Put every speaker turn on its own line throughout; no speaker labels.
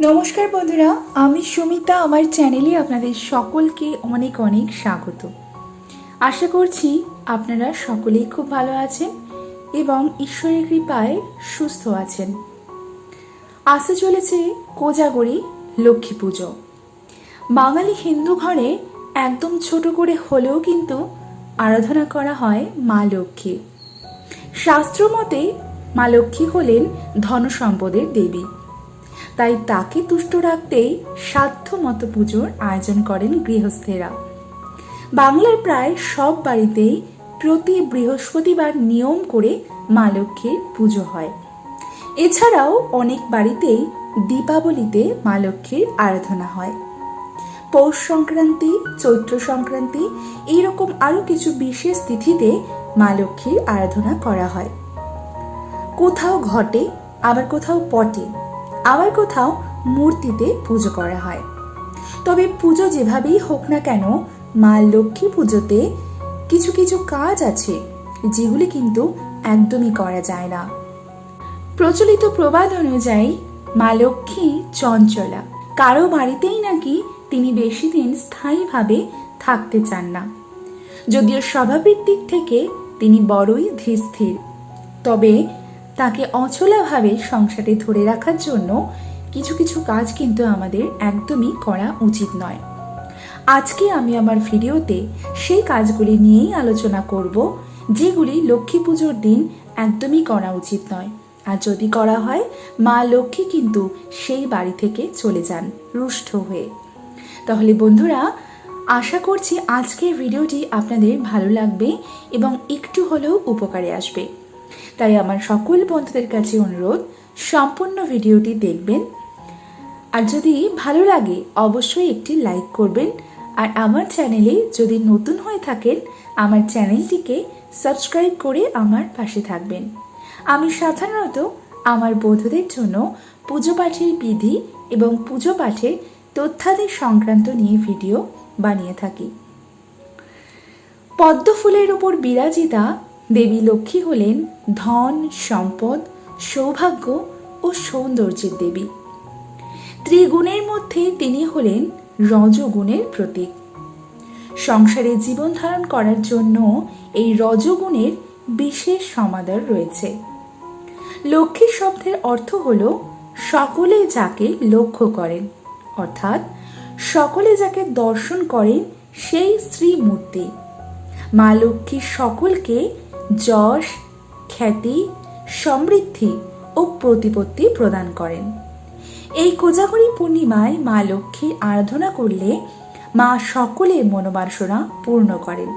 নমস্কার বন্ধুরা, আমি সুমিতা, আমার চ্যানেলে আপনাদের সকলকে অনেক অনেক স্বাগত। আশা করছি আপনারা সকলেই খুব ভালো আছেন এবং ঈশ্বরের কৃপায় সুস্থ আছেন। আসতে চলেছে কোজাগরি লক্ষ্মী পুজো। বাঙালি হিন্দু ঘরে একদম ছোট করে হলেও কিন্তু আরাধনা করা হয় মা লক্ষ্মী। শাস্ত্র মতে মা লক্ষ্মী হলেন ধন সম্পদের দেবী। তাই তাকে তুষ্ট রাখতেই সাধ্য মতো পুজোর আয়োজন করেন গৃহস্থেরা। বাংলার প্রায় সব বাড়িতেই প্রতি বৃহস্পতিবার নিয়ম করে মা লক্ষ্মীর পুজো হয়। এছাড়াও অনেক বাড়িতেই দীপাবলিতে মা লক্ষ্মীর আরাধনা হয়। পৌষ সংক্রান্তি, চৈত্র সংক্রান্তি এইরকম আরও কিছু বিশেষ তিথিতে মা লক্ষ্মীর আরাধনা করা হয়। কোথাও ঘটে, আবার কোথাও পটে। আবার কোথাও মূর্তিতে পুজো করা হয়। তবে পুজো যেভাবেই হোক না কেন, মা লক্ষ্মী পুজোতে কিছু কিছু কাজ আছে, যেগুলি কিন্তু একদমই করা যায় না। প্রচলিত প্রবাদ অনুযায়ী, মা লক্ষ্মী চঞ্চলা। কারও বাড়িতেই নাকি তিনি বেশি দিন স্থায়ীভাবে থাকতে চান না। যদিও স্বভাবের দিক থেকে তিনি বড়ই ধীরস্থির তবে তাকে অচলাভাবে সংসারে ধরে রাখার জন্য কিছু কিছু কাজ কিন্তু আমাদের একদমই করা উচিত নয়। আজকে আমি আমার ভিডিওতে সেই কাজগুলি নিয়েই আলোচনা করব, যেগুলি লক্ষ্মী পুজোর দিন একদমই করা উচিত নয়। আর যদি করা হয়, মা লক্ষ্মী কিন্তু সেই বাড়ি থেকে চলে যান, রুষ্ট হয়ে। তাহলে বন্ধুরা, আশা করছি আজকের ভিডিওটি আপনাদের ভালো লাগবে এবং একটু হলেও উপকারে আসবে। তাই আমার সকল বন্ধুদের কাছে অনুরোধ, সম্পূর্ণ ভিডিওটি দেখবেন। আর যদি ভালো লাগে, অবশ্যই একটি লাইক করবেন। আর আমার চ্যানেলে যদি নতুন হয়ে থাকেন, আমার চ্যানেলটিকে সাবস্ক্রাইব করে আমার পাশে থাকবেন। আমি সাধারণত আমার বন্ধুদের জন্য পুজো পাঠের বিধি এবং পুজো পাঠের তথ্যাদি সংক্রান্ত নিয়ে ভিডিও বানিয়ে থাকি। পদ্ম ফুলের ওপর বিরাজিতা দেবী লক্ষ্মী হলেন ধন, সম্পদ, সৌভাগ্য ও সৌন্দর্যের দেবী। ত্রিগুণের মধ্যে তিনি হলেন রজগুণের প্রতীক। সংসারে জীবন ধারণ করার জন্য এই রজগুণের বিশেষ সমাদর রয়েছে। লক্ষ্মী শব্দের অর্থ হল সকলে যাকে লক্ষ্য করেন, অর্থাৎ সকলে যাকে দর্শন করেন সেই শ্রীমূর্তি। মা লক্ষ্মী সকলকে যশ, খ্যাতি, সমৃদ্ধি ও প্রতিপত্তি প্রদান করেন। এই কোজাগরী পূর্ণিমায় মা লক্ষ্মীর আরাধনা করলে মা সকলের মনোবাসনা পূর্ণ করেন।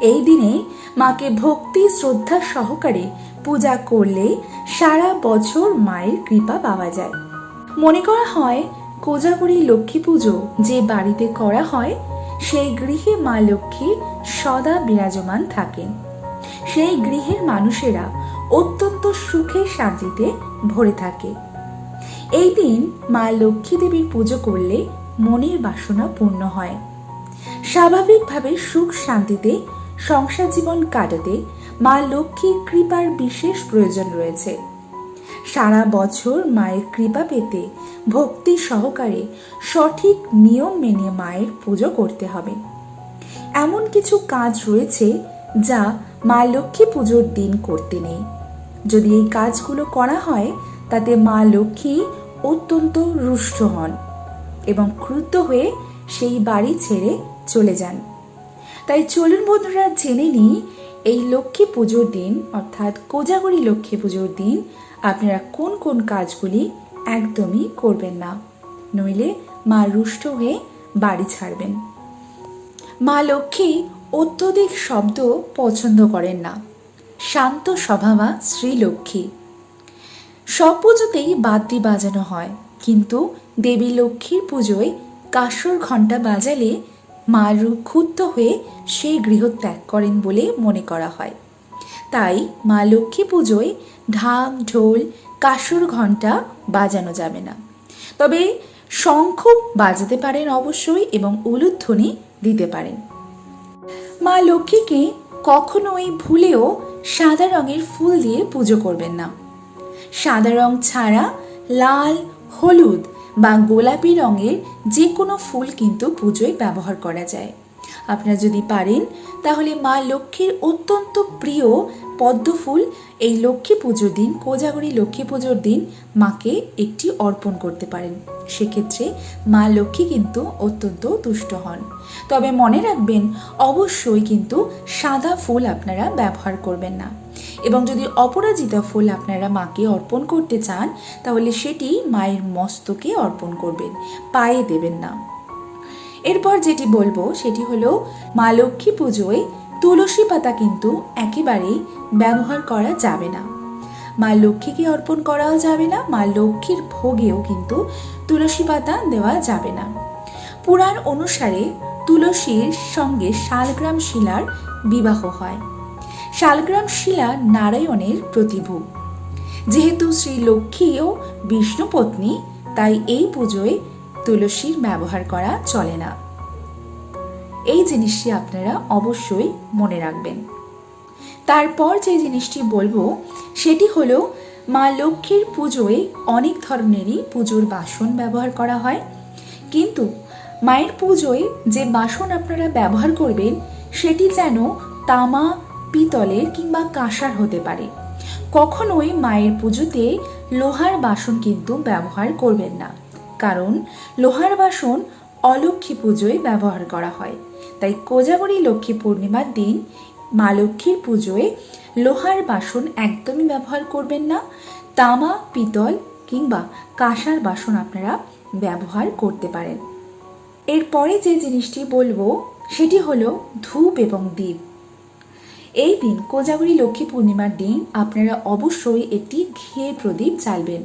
এই দিনে মাকে ভক্তি শ্রদ্ধা সহকারে পূজা করলে সারা বছর মায়ের কৃপা পাওয়া যায়। মনে করা হয়, কোজাগরী লক্ষ্মী পুজো যে বাড়িতে করা হয়, সেই গৃহে মা লক্ষ্মী সদা বিরাজমান থাকেন। সেই গৃহের মানুষেরা অত্যন্ত সুখে শান্তিতে ভরে থাকে। এই দিন মা লক্ষ্মী দেবীর পুজো করলে মনের বাসনা পূর্ণ হয়। স্বাভাবিকভাবে সুখ শান্তিতে সংসার জীবন কাটাতে মা লক্ষ্মীর কৃপার বিশেষ প্রয়োজন রয়েছে। সারা বছর মায়ের কৃপা পেতে ভক্তি সহকারে সঠিক নিয়ম মেনে মায়ের পুজো করতে হবে। এমন কিছু কাজ রয়েছে যা মা লক্ষ্মী পুজোর দিন করতে নেই। যদি এই কাজগুলো করা হয়, তাতে মা লক্ষ্মী অত্যন্ত রুষ্ট হন এবং ক্রুদ্ধ হয়ে সেই বাড়ি ছেড়ে চলে যান। তাই চলুন বন্ধুরা, জেনে নিই এই লক্ষ্মী পুজোর দিন, অর্থাৎ কোজাগরী লক্ষ্মী পুজোর দিন, আপনারা কোন কোন কাজগুলি একদমই করবেন না। নইলে মা রুষ্ট হয়ে বাড়ি ছাড়বেন। মা লক্ষ্মী অত্যধিক শব্দ পছন্দ করেন না। শান্ত স্বভাবা শ্রীলক্ষ্মী সব পুজোতেই বাদ্যি বাজানো হয়, কিন্তু দেবী লক্ষ্মীর পুজোয় কাসর ঘণ্টা বাজালে মা রূপ ক্ষুব্ধ হয়ে সেই গৃহ ত্যাগ করেন বলে মনে করা হয়। তাই মা লক্ষ্মী পুজোয় ঢাক, ঢোল, কাসর ঘণ্টা বাজানো যাবে না। তবে শঙ্খ বাজাতে পারেন অবশ্যই এবং উলুধ্বনি দিতে পারেন। মা লক্ষ্মীকে কখনোই ভুলেও সাদা রঙের ফুল দিয়ে পুজো করবেন না। সাদা রং ছাড়া লাল, হলুদ বা গোলাপি রঙের যে কোনো ফুল কিন্তু পুজোয় ব্যবহার করা যায়। আপনারা যদি পারেন, তাহলে মা লক্ষ্মীর অত্যন্ত প্রিয় পদ্ম ফুল এই লক্ষ্মী পুজোর দিন, কোজাগরী লক্ষ্মী পুজোর দিন মাকে একটি অর্পণ করতে পারেন। সেক্ষেত্রে মা লক্ষ্মী কিন্তু অত্যন্ত তুষ্ট হন। তবে মনে রাখবেন, অবশ্যই কিন্তু সাদা ফুল আপনারা ব্যবহার করবেন না। এবং যদি অপরাজিতা ফুল আপনারা মাকে অর্পণ করতে চান, তাহলে সেটি মায়ের মস্তকে অর্পণ করবেন, পায়ে দেবেন না। এরপর যেটি বলব, সেটি হলো মা লক্ষ্মী পুজোয় তুলসী পাতা কিন্তু একেবারেই ব্যবহার করা যাবে না। মা লক্ষ্মীকে অর্পণ করাও যাবে না, মা লক্ষ্মীর ভোগেও কিন্তু তুলসী পাতা দেওয়া যাবে না। পুরাণ অনুসারে তুলসীর সঙ্গে শালগ্রাম শিলার বিবাহ হয়। শালগ্রাম শিলা নারায়ণের প্রতিভূ। যেহেতু শ্রী লক্ষ্মীও বিষ্ণু পত্নী তাই এই পুজোয় তুলসীর ব্যবহার করা চলে না। এই জিনিসটি আপনারা অবশ্যই মনে রাখবেন। তারপর যে জিনিসটি বলব, সেটি হলো মা লক্ষ্মীর পুজোয় অনেক ধরনেরই পুজোর বাসন ব্যবহার করা হয়। কিন্তু মায়ের পুজোয় যে বাসন আপনারা ব্যবহার করবেন, সেটি যেন তামা, পিতলের কিংবা কাঁসার হতে পারে। কখনোই মায়ের পুজোতে লোহার বাসন কিন্তু ব্যবহার করবেন না। কারণ লোহার বাসন অলক্ষ্মী পুজোয় ব্যবহার করা হয়। তাই কোজাগরী লক্ষ্মী পূর্ণিমার দিন মা লক্ষ্মীর পুজোয় লোহার বাসন একদমই ব্যবহার করবেন না, তামা, পিতল কিংবা কাঁসার বাসন আপনারা ব্যবহার করতে পারেন। এরপরে যে জিনিসটি বলব, সেটি হলো ধূপ এবং দ্বীপ এই দিন কোজাগরী লক্ষ্মী পূর্ণিমার দিন আপনারা অবশ্যই একটি ঘিয়ের প্রদীপ জ্বালবেন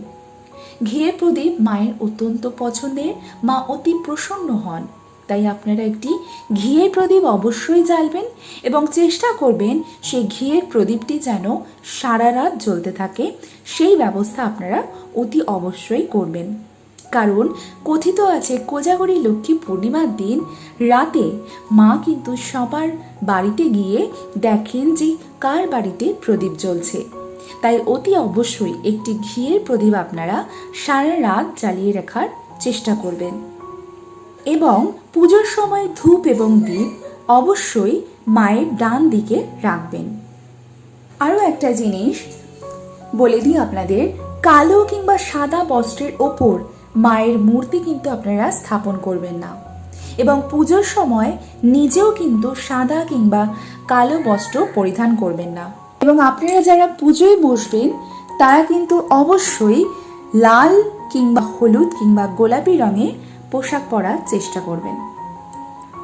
ঘিয়ের প্রদীপ মায়ের অত্যন্ত পছন্দের, মা অতি প্রসন্ন হন। তাই আপনারা একটি ঘিয়ের প্রদীপ অবশ্যই জ্বালবেন এবং চেষ্টা করবেন সেই ঘিয়ের প্রদীপটি যেন সারা রাত জ্বলতে থাকে। সেই ব্যবস্থা আপনারা অতি অবশ্যই করবেন। কারণ কথিত আছে, কোজাগরী লক্ষ্মী পূর্ণিমার দিন রাতে মা কিন্তু সবার বাড়িতে গিয়ে দেখেন যে কার বাড়িতে প্রদীপ জ্বলছে। তাই অতি অবশ্যই একটি ঘিয়ের প্রদীপ আপনারা সারা রাত জ্বালিয়ে রাখার চেষ্টা করবেন। এবং পুজোর সময় ধূপ এবং দ্বীপ অবশ্যই মায়ের ডান দিকে রাখবেন। আরও একটা জিনিস বলে দিই আপনাদের, কালো কিংবা সাদা বস্ত্রের ওপর মায়ের মূর্তি কিন্তু আপনারা স্থাপন করবেন না। এবং পুজোর সময় নিজেও কিন্তু সাদা কিংবা কালো বস্ত্র পরিধান করবেন না। এবং আপনারা যারা পুজোয় বসবেন, তারা কিন্তু অবশ্যই লাল কিংবা হলুদ কিংবা গোলাপি রঙের পোশাক পরার চেষ্টা করবেন।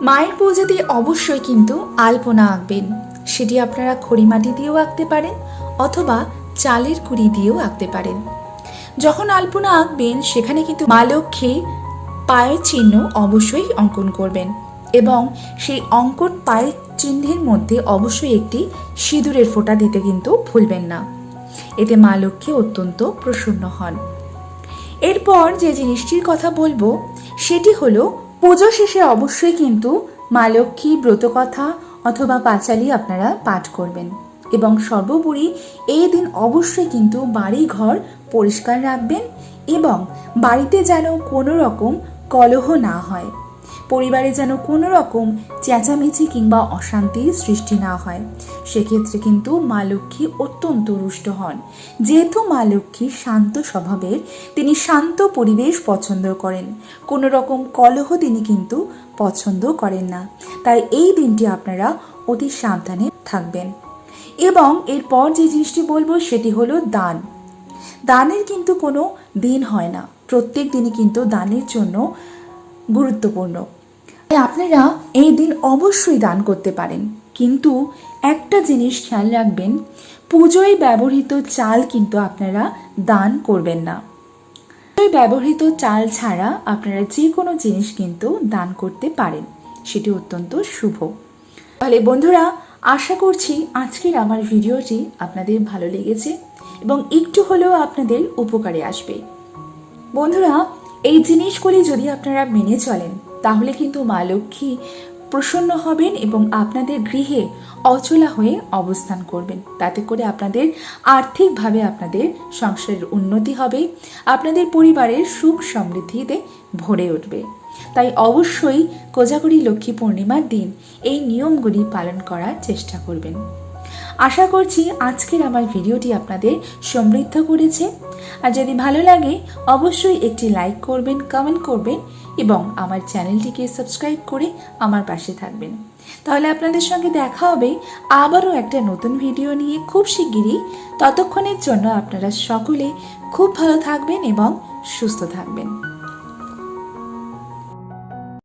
মায়ের পুজোতে অবশ্যই কিন্তু আলপনা আঁকবেন। সেটি আপনারা খড়িমাটি দিয়েও আঁকতে পারেন অথবা চালের কুড়ি দিয়েও আঁকতে পারেন। যখন আলপনা আঁকবেন, সেখানে কিন্তু মা লক্ষ্মী পায়ের চিহ্ন অবশ্যই অঙ্কন করবেন এবং সেই অঙ্কন পায়ের চিহ্নের মধ্যে অবশ্যই একটি সিঁদুরের ফোঁটা দিতে কিন্তু ভুলবেন না। এতে মা লক্ষ্মী অত্যন্ত প্রসন্ন হন। এরপর যে জিনিসটির কথা বলব সেটি হলো, পুজো শেষে অবশ্যই কিন্তু মা লক্ষ্মী ব্রতকথা অথবা পাঁচালি আপনারা পাঠ করবেন। এবং সর্বোপরি এই দিন অবশ্যই কিন্তু বাড়ি ঘর পরিষ্কার রাখবেন এবং বাড়িতে যেন কোনো রকম কলহ না হয়। পরিবারে যেন কোনো রকম চেঁচামেচি কিংবা অশান্তির সৃষ্টি না হয়। সেক্ষেত্রে কিন্তু মা লক্ষ্মী অত্যন্ত রুষ্ট হন। যেহেতু মা লক্ষ্মী শান্ত স্বভাবের, তিনি শান্ত পরিবেশ পছন্দ করেন। কোনো রকম কলহ তিনি কিন্তু পছন্দ করেন না। তাই এই দিনটি আপনারা অতি সাবধানে থাকবেন। এবং এরপর যে জিনিসটি বলব সেটি হলো দান। দানের কিন্তু কোনো দিন হয় না। প্রত্যেক দিনই কিন্তু দানের জন্য গুরুত্বপূর্ণ। আপনারা এই দিন অবশ্যই দান করতে পারেন। কিন্তু একটা জিনিস খেয়াল রাখবেন, পুজোয় ব্যবহৃত চাল কিন্তু আপনারা দান করবেন না। পুজোয় ব্যবহৃত চাল ছাড়া আপনারা যে কোনো জিনিস কিন্তু দান করতে পারেন, সেটি অত্যন্ত শুভ। তাহলে বন্ধুরা, আশা করছি আজকের আমার ভিডিওটি আপনাদের ভালো লেগেছে এবং একটু হলেও আপনাদের উপকারে আসবে। বন্ধুরা, এই জিনিসগুলি যদি আপনারা মেনে চলেন তাহলে কিন্তু মা লক্ষ্মী প্রসন্ন হবেন এবং আপনাদের গৃহে অচলা হয়ে অবস্থান করবেন। তাতে করে আপনাদের আর্থিকভাবে আপনাদের সংসারের উন্নতি হবে, আপনাদের পরিবারের সুখ সমৃদ্ধিতে ভরে উঠবে। তাই অবশ্যই কোজাগরী লক্ষ্মী পূর্ণিমার দিন এই নিয়মগুলি পালন করার চেষ্টা করবেন। আশা করছি আজকের আমার ভিডিওটি আপনাদের সমৃদ্ধ করেছে। আর যদি ভালো লাগে, অবশ্যই একটি লাইক করবেন, কমেন্ট করবেন এবং আমার চ্যানেলটিকে সাবস্ক্রাইব করে আমার পাশে থাকবেন। তাহলে আপনাদের সঙ্গে দেখা হবে আবারও একটা নতুন ভিডিও নিয়ে খুব শিগগিরই। ততক্ষণের জন্য আপনারা সকলে খুব ভালো থাকবেন এবং সুস্থ থাকবেন।